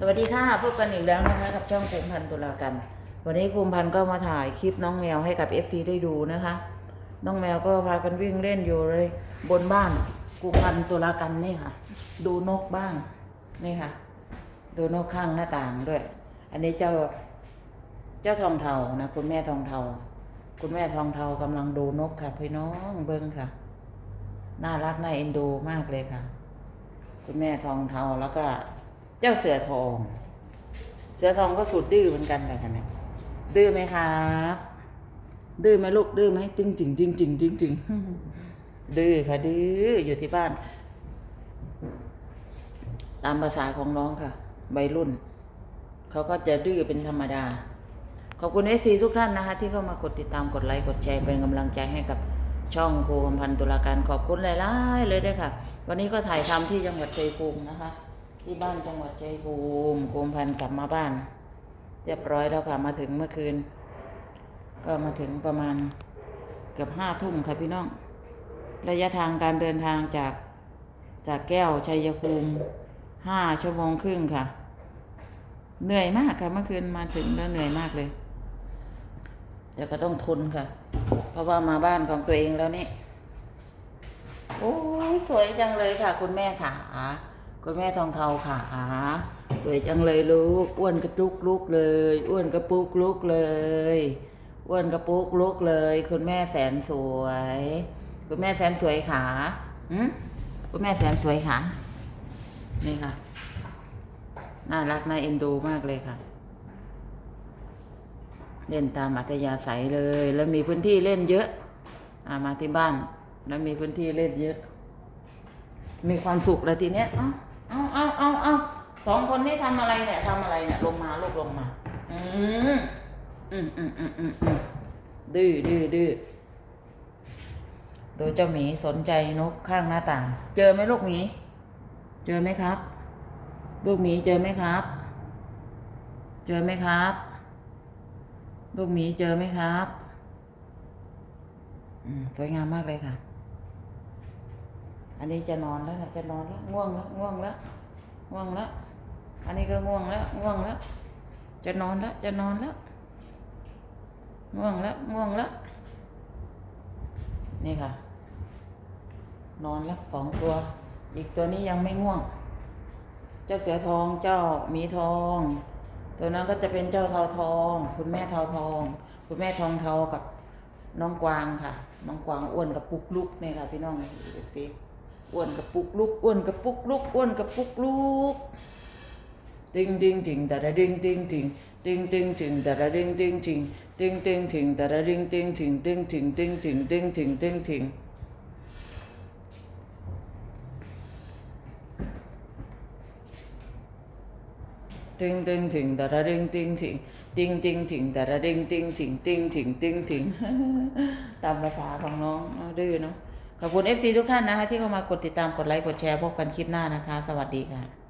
สวัสดีค่ะพบกันอีกแล้วนะคะกับช่องภูมิพันธ์ตุลากัน วันนี้ภูมิพันธ์ก็มาถ่ายคลิปน้องแมวให้กับ FC ได้ดูนะคะ น้องแมวก็พากันวิ่งเล่นอยู่เลยบนบ้านภูมิพันธ์ตุลากันนี่ค่ะ ดูนกบ้างนี่ค่ะ ดูนกข้างหน้าต่างด้วย อันนี้เจ้าเจ้าทองเทานะคุณแม่ทองเทา คุณแม่ทองเทากำลังดูนกค่ะพี่น้องเบิ้งค่ะ น่ารักน่าเอ็นดูมากเลยค่ะ คุณแม่ทองเทาแล้วก็ เจ้าเสือทอง เสือทองก็สุดดื้อเหมือนกันเลยค่ะเนี่ดื้อไหมครับดื้อไหมลูกดื้อไหมจริงจริงจริงจริงจริงจริงดื้อค่ะดื้ออยู่ที่บ้าน ตามภาษาของน้องค่ะวัยรุ่น เขาก็จะดื้อเป็นธรรมดา ขอบคุณเอซีทุกท่านนะคะ ที่เข้ามากดติดตามกดไลค์กดแชร์เป็นกำลังใจให้กับช่องครูคำพันตุลาการขอบคุณหลายๆเลยด้วยค่ะ วันนี้ก็ถ่ายทำที่จังหวัดชัยภูมินะคะ ที่บ้านจังหวัดชัยภูมิครูคำพันกลับมาบ้าน เรียบร้อยแล้วค่ะมาถึงเมื่อคืน ก็มาถึงประมาณเกือบห้าทุ่มค่ะพี่น้อง ระยะทางการเดินทางจากจากแก้วชัยภูมิห้าชั่วโมงครึ่งค่ะ เหนื่อยมากค่ะเมื่อคืนมาถึงแล้วเหนื่อยมากเลยแต่ก็ต้องทนค่ะ เพราะว่ามาบ้านของตัวเองแล้วนี่ โอ้ยสวยจังเลยค่ะ คุณแม่ขา คุณแม่ทองเทาขาสวยจังเลยลูก อ้วนกระจุกลุกเลย อ้วนกระปุกลุกเลย อ้วนกระปุกลุกเลย คุณแม่แสนสวย คุณแม่แสนสวยขาหืมคุณแม่แสนสวยขานี่ค่ะ น่ารักน่าเอ็นดูมากเลยค่ะ เล่นตามอัธยาศัยเลย แล้วมีพื้นที่เล่นเยอะอามาที่บ้าน แล้วมีพื้นที่เล่นเยอะ มีความสุขเลยทีเนี้ย เอาเอาเอาเอาสองคนนี้ทำอะไรเนี่ยทำอะไรเนี่ย ลงมาลูกลงมา อืมอืมอืมอืมอืมอืมดื้อดื้อดื้อดูเจ้าหมีสนใจนกข้างหน้าต่าง เจอไหมลูกหมี เจอไหมครับ ลูกหมีเจอไหมครับ เจอไหมครับ ลูกหมีเจอไหมครับ อืมสวยงามมากเลยค่ะ อันนี้จะนอนแล้วนะจะนอนแล้วง่วงแล้วง่วงแล้วง่วงแล้วอันนี้ก็ง่วงแล้วง่วงแล้วจะนอนแล้วจะนอนแล้วง่วงแล้วง่วงแล้วนี่ค่ะ นอนแล้วสองตัว อีกตัวนี้ยังไม่ง่วง เจ้าเสือทองเจ้าหมีทอง ตัวนั้นก็จะเป็นเจ้าเทาทอง คุณแม่เทาทอง คุณแม่ทองเทากับน้องกวางค่ะ น้องกวางอ้วนกับปุกลุกเนี่ยค่ะพี่น้องดูสิ อ้วนกับปุกลุกอ้วนกับปุกลุกอ้วนกับปุกลุกติงติงติงแต่ละดิงติงติงติงติงติงแต่ละดิงติงติงติงติงติงแต่ละดิงติงติงติงติงติงติงติงติงติงติงติงติงติงแตะระดิงติงติงติงติงติงแตะระดิงติงติงติงติงติงติงตามภาษาของน้องดื้อเนาะ ขอบคุณ FC ทุกท่านนะคะ ที่เข้ามากดติดตามกดไลค์กดแชร์พบกันคลิปหน้านะคะ สวัสดีค่ะ